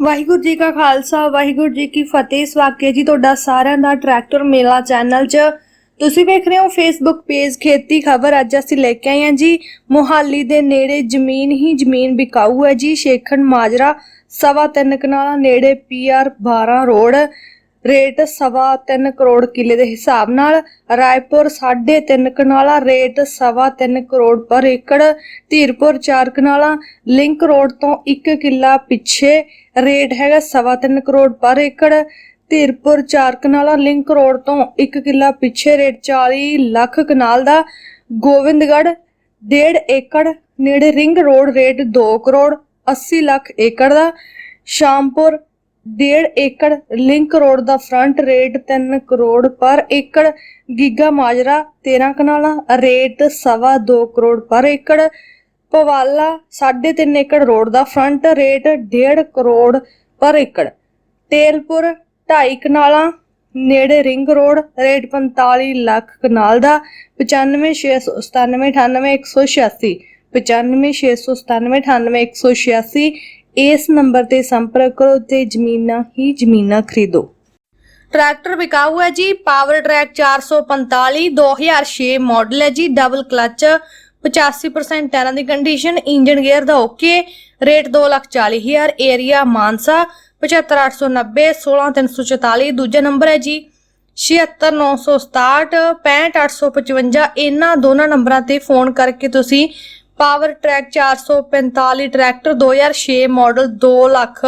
ਵਾਹਿਗੁਰੂ ਜੀ ਕਾ ਖਾਲਸਾ, ਵਾਹਿਗੁਰੂ ਜੀ ਕੀ ਫਤਿਹ। ਸਵਾਗਤ ਜੀ ਤੁਹਾਡਾ ਸਾਰਿਆਂ ਦਾ ਟਰੈਕਟਰ ਮੇਲਾ ਚੈਨਲ 'ਚ। ਤੁਸੀਂ ਵੇਖ ਰਹੇ ਹੋ ਫੇਸਬੁੱਕ ਪੇਜ ਖੇਤੀ ਖਬਰ। ਅੱਜ ਅਸੀਂ ਲੈ ਕੇ ਆਏ ਹਾਂ ਜੀ, ਮੋਹਾਲੀ ਦੇ ਨੇੜੇ ਜ਼ਮੀਨ ਹੀ ਜ਼ਮੀਨ ਵਿਕਾਊ ਹੈ ਜੀ, ਸ਼ੇਖਣ ਮਾਜਰਾ, ਸਵਾ ਤਿੰਨ ਕਨਾਲਾ ਨੇੜੇ ਪੀਆਰ 12 ਰੋਡ। ਰੇਟ ਸਵਾ ਤਿੰਨ ਕਰੋੜ ਕਿੱਲੇ ਦੇ ਹਿਸਾਬ ਨਾਲ ਰਾਏਪੁਰ 3.5 ਕਨਾਲਾ, ਰੇਟ ਸਵਾ ਤਿੰਨ ਕਰੋੜ ਪਰ ਏਕੜ, ਧੀਰਪੁਰ 4 ਕਨਾਲਾ, ਲਿੰਕ ਰੋਡ ਤੋਂ 1 ਕਿੱਲਾ ਪਿੱਛੇ ਰੇਟ ਹੈਗਾ ਸਵਾ ਤਿੰਨ ਕਰੋੜ ਪਰ ਏਕੜ, ਧੀਰਪੁਰ 4 ਕਨਾਲਾ, ਲਿੰਕ ਰੋਡ ਤੋਂ 1 ਕਿੱਲਾ ਪਿੱਛੇ ਰੇਟ 40 ਲੱਖ ਕਨਾਲ ਦਾ ਗੋਬਿੰਦਗੜ੍ਹ 1.5 ਏਕੜ, ਨੇੜੇ ring road rate 2 crore 80 lakh ਏਕੜ ਦਾ, ਸ਼ਾਮਪੁਰ 1.5 ਏਕੜ ਲਿੰਕ ਰੋਡ ਦਾ ਫਰੰਟ ਰੇਟ 3 ਕਰੋੜ, ਪਰ ਏਕੜ ਗੀਗਾ ਮਾਜਰਾ 13 ਕਨਾਲਾ, ਰੇਟ ਸਵਾ 2 ਕਰੋੜ, ਪਰ ਏਕੜ ਪਵਾਲਾ 3.5 ਏਕੜ ਰੋਡ ਦਾ ਫਰੰਟ ਰੇਟ 1.5 ਕਰੋੜ, ਪਰ ਏਕੜ। ਤੇਲਪੁਰ 2.5 ਕਨਾਲਾ, ਨੇੜੇ ਰਿੰਗ ਰੋਡ, ਰੇਟ 45 ਲੱਖ ਕਨਾਲ ਦਾ 9569798186 9569798186 ਇਸ ਨੰਬਰ ਤੇ ਸੰਪਰਕ ਕਰੋ ਤੇ ਜ਼ਮੀਨਾਂ ਹੀ ਜ਼ਮੀਨਾਂ ਖਰੀਦੋ। ਟਰੈਕਟਰ ਵਿਕਾਊ ਹੈ ਜੀ ਪਾਵਰ ਟਰੈਕ 445 2006 ਮਾਡਲ ਹੈ ਜੀ ਡਬਲ ਕਲਚ 85% ਟਾਇਰਾਂ ਦੀ ਕੰਡੀਸ਼ਨ ਇੰਜਨ ਗੇਅਰ ਦਾ ਓਕੇ ਰੇਟ 240000 ਏਰੀਆ ਮਾਨਸਾ 75890 16344 ਦੂਜਾ ਨੰਬਰ ਹੈ ਜੀ 76967 65855 ਇਹਨਾਂ ਦੋਨਾਂ ਨੰਬਰਾਂ ਤੇ ਫੋਨ ਕਰਕੇ ਤੁਸੀਂ Powertrac 445 tractor 2006 model 2 lakh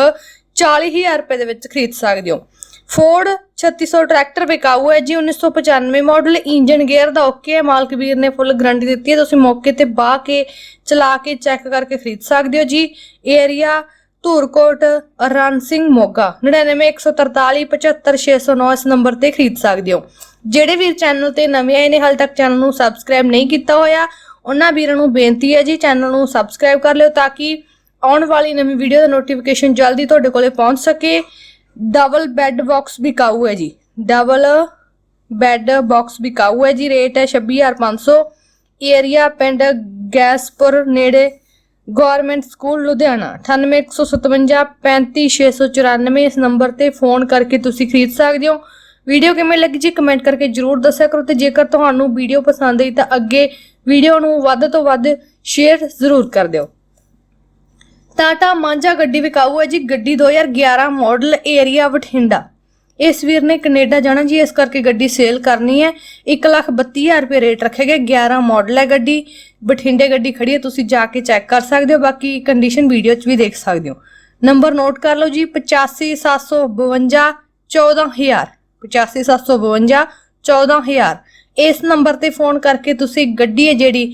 40000 ਰੁਪਏ ਦੇ ਵਿੱਚ ਖਰੀਦ ਸਕਦੇ ਹੋ। ਫੋਰਡ 3600 ਟਰੈਕਟਰ ਵਿਕਾਊ ਹੈ ਜੀ 1995 ਮਾਡਲ, ਇੰਜਨ ਗੇਅਰ ਦਾ ਓਕੇ ਹੈ, ਮਾਲਕ ਵੀਰ ਨੇ ਫੁੱਲ ਗਾਰੰਟੀ ਦਿੱਤੀ ਹੈ, ਤੁਸੀਂ ਮੌਕੇ ਤੇ ਬਾਹ ਕੇ, ਚਲਾ ਕੇ, ਚੈੱਕ ਕਰਕੇ ਖਰੀਦ ਸਕਦੇ ਹੋ ਜੀ। ਏਰੀਆ, ਧੂਰਕੋਟ ਰਨ ਸਿੰਘ ਮੋਗਾ 991437 75609 ਇਸ ਨੰਬਰ ਤੇ ਖਰੀਦ ਸਕਦੇ ਹੋ। ਜਿਹੜੇ ਵੀਰ ਚੈਨਲ ਤੇ ਨਵੇਂ ਆਏ ਨੇ, ਹਾਲ ਤੱਕ ਚੈਨਲ ਨੂੰ ਸਬਸਕ੍ਰਾਈਬ ਨਹੀਂ ਕੀਤਾ ਹੋਇਆ ਉਹਨਾਂ ਵੀਰਾਂ ਨੂੰ ਬੇਨਤੀ ਹੈ ਜੀ ਚੈਨਲ ਨੂੰ ਸਬਸਕ੍ਰਾਈਬ ਕਰ ਲਿਓ ਤਾਂ ਕਿ ਆਉਣ ਵਾਲੀ ਨਵੀਂ ਵੀਡੀਓ ਦਾ ਨੋਟੀਫਿਕੇਸ਼ਨ ਜਲਦੀ ਤੁਹਾਡੇ ਕੋਲੇ ਪਹੁੰਚ ਸਕੇ। ਡਬਲ ਬੈੱਡ ਬਾਕਸ ਵਿਕਾਊ ਹੈ ਜੀ। ਡਬਲ ਬੈੱਡ ਬਾਕਸ ਵਿਕਾਊ ਹੈ ਜੀ। ਰੇਟ ਹੈ 26500 ਏਰੀਆ ਪਿੰਡ ਗੈਸਪੁਰ ਨੇੜੇ ਗਵਰਨਮੈਂਟ ਸਕੂਲ ਲੁਧਿਆਣਾ। 9815 35694 ਇਸ ਨੰਬਰ ਤੇ ਫੋਨ ਕਰਕੇ ਤੁਸੀਂ ਖਰੀਦ ਸਕਦੇ ਹੋ। ਵੀਡੀਓ ਕਿਵੇਂ ਲੱਗੀ ਜੀ? ਕਮੈਂਟ ਕਰਕੇ ਜਰੂਰ ਦੱਸਿਆ ਕਰੋ ਤੇ ਜੇਕਰ ਤੁਹਾਨੂੰ ਵੀਡੀਓ ਪਸੰਦ ਆਈ ਤਾਂ ਅੱਗੇ ਵੀਡੀਓ ਨੂੰ ਵੱਧ ਤੋਂ ਵੱਧ ਸ਼ੇਅਰ ਜ਼ਰੂਰ ਕਰ ਦਿਓ। ਟਾਟਾ ਮਾਂਜਾ ਗੱਡੀ ਵਿਕਾਊ ਹੈ ਜੀ, ਗੱਡੀ 2011 ਮਾਡਲ ਏਰੀਆ ਬਠਿੰਡਾ। ਇਸ ਵੀਰ ਨੇ ਕੈਨੇਡਾ ਜਾਣਾ ਜੀ, ਇਸ ਕਰਕੇ ਗੱਡੀ ਸੇਲ ਕਰਨੀ ਹੈ। 132000 ਰੁਪਏ ਰੇਟ ਰੱਖਿਆ ਗਿਆ 11 ਮਾਡਲ ਹੈ ਗੱਡੀ। ਬਠਿੰਡੇ ਗੱਡੀ ਖੜੀ ਹੈ, ਤੁਸੀਂ ਜਾ ਕੇ ਚੈੱਕ ਕਰ ਸਕਦੇ ਹੋ, ਬਾਕੀ ਕੰਡੀਸ਼ਨ ਵੀਡੀਓ 'ਚ ਵੀ ਦੇਖ ਸਕਦੇ ਹੋ। ਨੰਬਰ ਨੋਟ ਕਰ ਲਓ ਜੀ 85752 14000 85752 14000 ਇਸ ਨੰਬਰ ਤੇ ਫੋਨ ਕਰਕੇ ਤੁਸੀਂ ਗੱਡੀ ਹੈ ਜਿਹੜੀ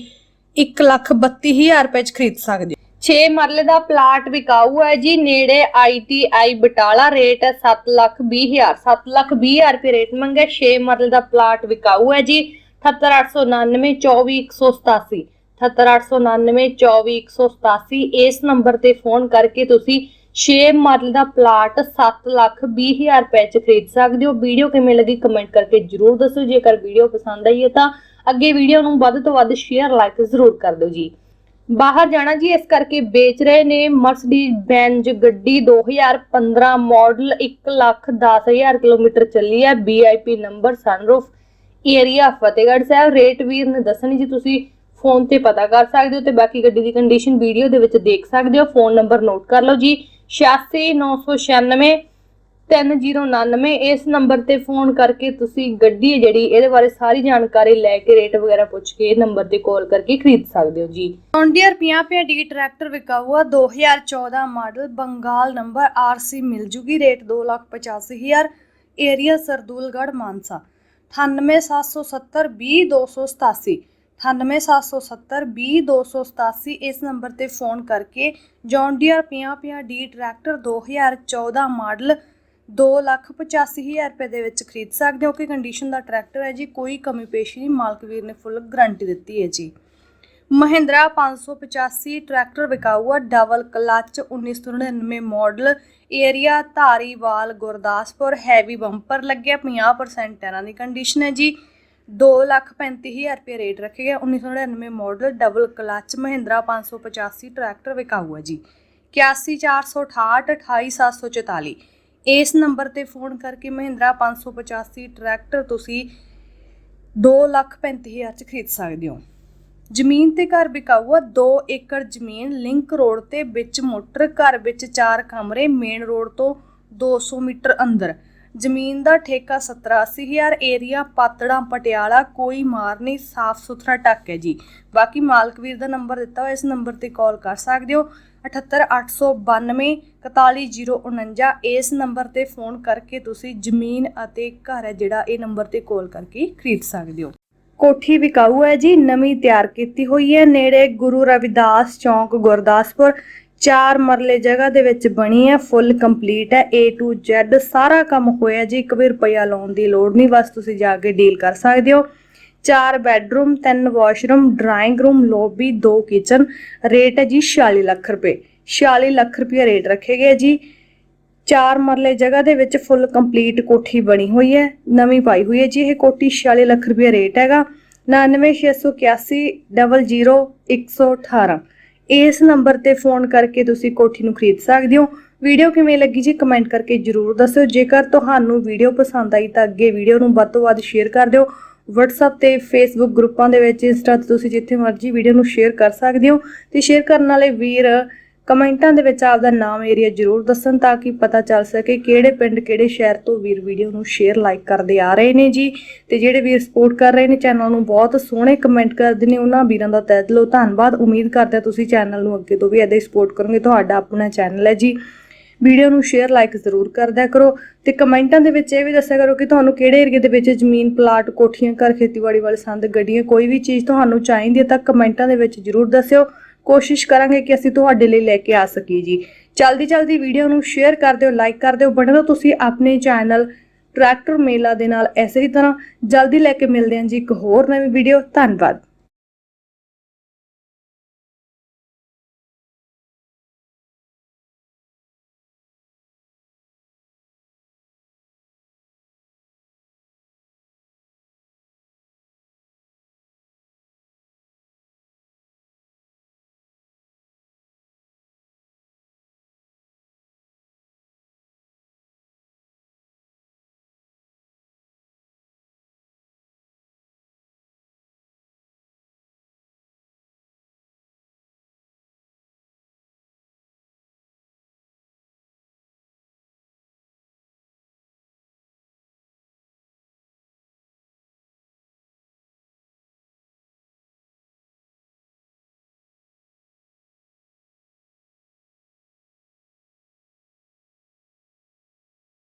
132000 ਰੁਪਏ 'ਚ ਖਰੀਦ ਸਕਦੇ ਹੋ। 6 ਮਰਲੇ ਦਾ ਪਲਾਟ ਵਿਕਾਊ ਹੈ ਜੀ। ਨੇੜੇ ਆਈਟੀਆਈ ਬਟਾਲਾ ਰੇਟ ਹੈ 720000 720000 ਰੁਪਏ ਰੇਟ ਮੰਗਿਆ। 6 ਮਰਲੇ ਦਾ ਪਲਾਟ ਵਿਕਾਊ ਹੈ ਜੀ। 78899 24187 78899 24187 ਇਸ ਨੰਬਰ ਤੇ ਫੋਨ ਕਰਕੇ ਤੁਸੀਂ 6 ਮਰਲੇ ਦਾ ਪਲਾਟ 720000 ਰੁਪਏ ਚ ਖਰੀਦ ਸਕਦੇ ਹੋ। ਵੀਡੀਓ ਕਿਵੇਂ ਲੱਗੀ ਕਮੈਂਟ ਕਰਕੇ ਜਰੂਰ ਦੱਸੋ। ਜੇਕਰ ਵੀਡੀਓ ਪਸੰਦ ਆਈ ਹੈ ਤਾਂ ਅੱਗੇ ਵੀਡੀਓ ਨੂੰ ਵੱਧ ਤੋਂ ਵੱਧ ਸ਼ੇਅਰ ਲਾਈਕ ਜ਼ਰੂਰ ਕਰ ਦਿਓ ਜੀ। ਬਾਹਰ ਜਾਣਾ ਜੀ, ਇਸ ਕਰਕੇ ਵੇਚ ਰਹੇ ਨੇ ਮਰਸੀਡੀਜ਼ ਬੈਂਜ ਗੱਡੀ 2015 ਮਾਡਲ 110000 ਕਿਲੋਮੀਟਰ ਚੱਲੀ ਹੈ। VIP number sunroof area Fatehgarh Sahib. Rate ਵੀਰ ਨੇ ਦੱਸਣੀ ਜੀ ਤੁਸੀਂ। ਫੋਨ ਤੇ ਪਤਾ ਕਰ ਸਕਦੇ ਹੋ ਤੇ ਬਾਕੀ ਗੱਡੀ ਦੀ ਕੰਡੀਸ਼ਨ ਵੀਡੀਓ ਦੇ ਵਿੱਚ ਦੇਖ ਸਕਦੇ ਹੋ। ਫੋਨ ਨੰਬਰ ਨੋਟ ਕਰ ਲਓ ਜੀ। 86996 3099 ਇਸ ਨੰਬਰ ਤੇ ਫੋਨ ਕਰਕੇ ਤੁਸੀਂ ਗੱਡੀ ਹੈ ਜਿਹੜੀ, ਇਹਦੇ ਬਾਰੇ ਸਾਰੀ ਜਾਣਕਾਰੀ ਲੈ ਕੇ ਰੇਟ ਵਗੈਰਾ ਪੁੱਛ ਕੇ ਇਹ ਨੰਬਰ ਤੇ ਕਾਲ ਕਰਕੇ ਖਰੀਦ ਸਕਦੇ ਹੋ ਜੀ। ਜੌਂਡੀਅਰ 50 ਡੀ ਟਰੈਕਟਰ ਵਿਕਾਊਆ 2014 ਮਾਡਲ ਬੰਗਾਲ ਨੰਬਰ ਆਰਸੀ ਮਿਲ ਜੂਗੀ ਰੇਟ 285000 ਏਰੀਆ ਸਰਦੂਲਗੜ੍ਹ, ਮਾਨਸਾ। 98770 20287 98770 20287 ਇਸ ਨੰਬਰ ਤੇ ਫੋਨ ਕਰਕੇ ਜੌਂਡੀਅਰ 50 ਡੀ ਟਰੈਕਟਰ 2014 ਮਾਡਲ 285000 ਰੁਪਏ ਦੇ ਵਿੱਚ ਖਰੀਦ ਸਕਦੇ ਹੋ। ਕਿ ਕੰਡੀਸ਼ਨ ਦਾ ਟਰੈਕਟਰ ਹੈ ਜੀ, ਕੋਈ ਕਮੀ ਪੇਸ਼ੀ ਨਹੀਂ, ਮਾਲਕ ਵੀਰ ਨੇ ਫੁੱਲ ਗਾਰੰਟੀ ਦਿੱਤੀ ਹੈ ਜੀ। ਮਹਿੰਦਰਾ 585 ਟਰੈਕਟਰ ਵਿਕਾਊ ਆ double clutch 1999 model area Dhariwal, Gurdaspur heavy bumper ਲੱਗਿਆ 50% ਟਾਇਰਾਂ ਦੀ ਕੰਡੀਸ਼ਨ ਹੈ ਜੀ। 235000 ਰੁਪਏ ਰੇਟ ਰੱਖਿਆ ਗਿਆ 1999 model double clutch Mahindra 585 tractor ਵਿਕਾਊ ਹੈ ਜੀ 81468 28744 ਇਸ ਨੰਬਰ ਤੇ ਫੋਨ ਕਰਕੇ ਮਹਿੰਦਰਾ 585 ਟਰੈਕਟਰ ਤੁਸੀਂ 235000 ਚ ਖਰੀਦ ਸਕਦੇ ਹੋ। ਜ਼ਮੀਨ ਤੇ ਘਰ ਵਿਕਾਊ ਆ 2 ਏਕੜ ਜ਼ਮੀਨ। ਲਿੰਕ ਰੋਡ ਤੇ ਵਿੱਚ ਮੋਟਰ ਘਰ ਵਿੱਚ ਚਾਰ ਕਮਰੇ। ਮੇਨ ਰੋਡ ਤੋਂ 200 ਮੀਟਰ ਅੰਦਰ। ਜ਼ਮੀਨ ਦਾ ਠੇਕਾ 70-80000 ਏਰੀਆ ਪਾਤੜਾਂ, ਪਟਿਆਲਾ, ਕੋਈ ਮਾਰ ਨਹੀਂ, ਸਾਫ਼ ਸੁਥਰਾ ਟੱਕ ਹੈ ਜੀ। ਬਾਕੀ ਮਾਲਕ ਵੀਰ ਦਾ ਨੰਬਰ ਦਿੱਤਾ ਹੋਇਆ, ਇਸ ਨੰਬਰ ਤੇ ਕਾਲ ਕਰ ਸਕਦੇ ਹੋ। 78892 41049 ਇਸ ਨੰਬਰ ਤੇ ਫੋਨ ਕਰਕੇ ਤੁਸੀਂ ਜ਼ਮੀਨ ਅਤੇ ਘਰ ਹੈ ਜਿਹੜਾ, ਇਹ ਨੰਬਰ ਤੇ ਕਾਲ ਕਰਕੇ ਖਰੀਦ ਸਕਦੇ ਹੋ। ਕੋਠੀ ਵਿਕਾਊ ਹੈ ਜੀ, ਨਵੀਂ ਤਿਆਰ ਕੀਤੀ ਹੋਈ ਹੈ। ਨੇੜੇ ਗੁਰੂ ਰਵਿਦਾਸ ਚੌਂਕ, ਗੁਰਦਾਸਪੁਰ। ਚਾਰ ਮਰਲੇ ਜਗ੍ਹਾ ਦੇ ਵਿੱਚ ਬਣੀ ਹੈ ਫੁੱਲ ਕੰਪਲੀਟ ਹੈ, A to Z, ਸਾਰਾ ਕੰਮ ਹੋਇਆ ਜੀ, ਇੱਕ ਵੀ ਰੁਪਇਆ ਲਾਉਣ ਦੀ ਲੋੜ ਨਹੀਂ, ਬਸ ਤੁਸੀਂ ਜਾ ਕੇ ਡੀਲ ਕਰ ਸਕਦੇ ਹੋ। ਚਾਰ ਬੈੱਡਰੂਮ ਤਿੰਨ ਵਾਸ਼ਰੂਮ ਡਰਾਇੰਗ ਰੂਮ ਲੌਬੀ ਦੋ ਕਿਚਨ ਰੇਟ ਹੈ ਜੀ 46 ਲੱਖ ਰੁਪਏ। 46 ਲੱਖ ਰੁਪਏ ਰੇਟ ਰੱਖੇ ਗਏ ਜੀ। ਚਾਰ ਮਰਲੇ ਜਗ੍ਹਾ ਦੇ ਵਿੱਚ ਫੁੱਲ ਕੰਪਲੀਟ ਕੋਠੀ ਬਣੀ ਹੋਈ ਹੈ, ਨਵੀਂ ਪਾਈ ਹੋਈ ਹੈ ਜੀ, ਇਹ ਕੋਠੀ 46 ਲੱਖ ਰੁਪਏ ਰੇਟ ਹੈਗਾ। 9968100118 ਇਸ ਨੰਬਰ ਤੇ ਫੋਨ ਕਰਕੇ ਤੁਸੀਂ ਕੋਠੀ ਨੂੰ ਖਰੀਦ ਸਕਦੇ ਹੋ। ਵੀਡੀਓ ਕਿਵੇਂ ਲੱਗੀ ਜੀ ਕਮੈਂਟ ਕਰਕੇ ਜਰੂਰ ਦੱਸਿਓ। ਜੇਕਰ ਤੁਹਾਨੂੰ ਵੀਡੀਓ ਪਸੰਦ ਆਈ ਤਾਂ ਅੱਗੇ ਵੀਡੀਓ ਨੂੰ ਵੱਧ ਤੋਂ ਵੱਧ ਸ਼ੇਅਰ ਕਰ ਦਿਓ। WhatsApp ਤੇ Facebook ਗਰੁੱਪਾਂ ਦੇ ਵਿੱਚ ਇੰਸਟਾ ਤੇ ਤੁਸੀਂ ਜਿੱਥੇ ਮਰਜ਼ੀ ਵੀਡੀਓ ਨੂੰ ਸ਼ੇਅਰ ਕਰ ਸਕਦੇ ਹੋ। ਤੇ ਸ਼ੇਅਰ ਕਰਨ ਵਾਲੇ ਵੀਰ ਕਮੈਂਟਾਂ ਦੇ ਵਿੱਚ ਆਪਦਾ ਨਾਮ ਏਰੀਆ ਜਰੂਰ ਦੱਸਣ ਤਾਂ ਕਿ ਪਤਾ ਚੱਲ ਸਕੇ ਕਿਹੜੇ ਪਿੰਡ, ਕਿਹੜੇ ਸ਼ਹਿਰ ਤੋਂ ਵੀਰ ਵੀਡੀਓ ਨੂੰ ਸ਼ੇਅਰ ਲਾਈਕ ਕਰਦੇ ਆ ਰਹੇ ਨੇ ਜੀ। ਤੇ ਜਿਹੜੇ ਵੀਰ ਸਪੋਰਟ ਕਰ ਰਹੇ ਨੇ ਚੈਨਲ ਨੂੰ, ਬਹੁਤ ਸੋਹਣੇ ਕਮੈਂਟ ਕਰਦੇ ਨੇ ਉਹਨਾਂ ਵੀਰਾਂ ਦਾ ਤਹਿ ਦਿਲੋਂ ਧੰਨਵਾਦ। ਉਮੀਦ ਕਰਦੇ ਹਾਂ ਤੁਸੀਂ ਚੈਨਲ ਨੂੰ ਅੱਗੇ ਤੋਂ ਵੀ ਇਦਾਂ ਹੀ ਸਪੋਰਟ ਕਰੋਗੇ। ਤੁਹਾਡਾ ਆਪਣਾ ਚੈਨਲ ਹੈ ਜੀ। ਵੀਡੀਓ ਨੂੰ ਸ਼ੇਅਰ ਲਾਈਕ ਜ਼ਰੂਰ ਕਰਦਿਆ ਕਰੋ। ਤੇ ਕਮੈਂਟਾਂ ਦੇ ਵਿੱਚ ਇਹ ਵੀ ਦੱਸਿਆ ਕਰੋ ਕਿ ਤੁਹਾਨੂੰ ਕਿਹੜੇ ਏਰੀਏ ਦੇ ਵਿੱਚ ਜ਼ਮੀਨ ਪਲਾਟ ਕੋਠੀਆਂ, ਘਰ, ਖੇਤੀਬਾੜੀ ਵਾਲੇ ਸੰਦ, ਗੱਡੀਆਂ, ਕੋਈ ਵੀ ਚੀਜ਼ ਤੁਹਾਨੂੰ ਚਾਹੀਦੀ ਹੈ ਤਾਂ ਕਮੈਂਟਾਂ ਦੇ ਵਿੱਚ ਜ਼ਰੂਰ ਦੱਸਿਓ। ਕੋਸ਼ਿਸ਼ ਕਰਾਂਗੇ ਕਿ ਅਸੀਂ ਤੁਹਾਡੇ ਲਈ ਲੈ ਕੇ ਆ ਸਕੀਏ ਜੀ। ਜਲਦੀ ਜਲਦੀ ਵੀਡੀਓ ਨੂੰ ਸ਼ੇਅਰ ਕਰ ਦਿਓ ਲਾਈਕ ਕਰ ਦਿਓ, ਬਣੇ ਰਹੋ ਤੁਸੀਂ ਆਪਣੇ ਚੈਨਲ ਟਰੈਕਟਰ ਮੇਲਾ ਦੇ ਨਾਲ। ਐਸੇ ਹੀ ਤਰ੍ਹਾਂ ਜਲਦੀ ਲੈ ਕੇ ਮਿਲਦੇ ਹਾਂ ਜੀ ਇੱਕ ਹੋਰ ਨਵੀਂ ਵੀਡੀਓ ਧੰਨਵਾਦ।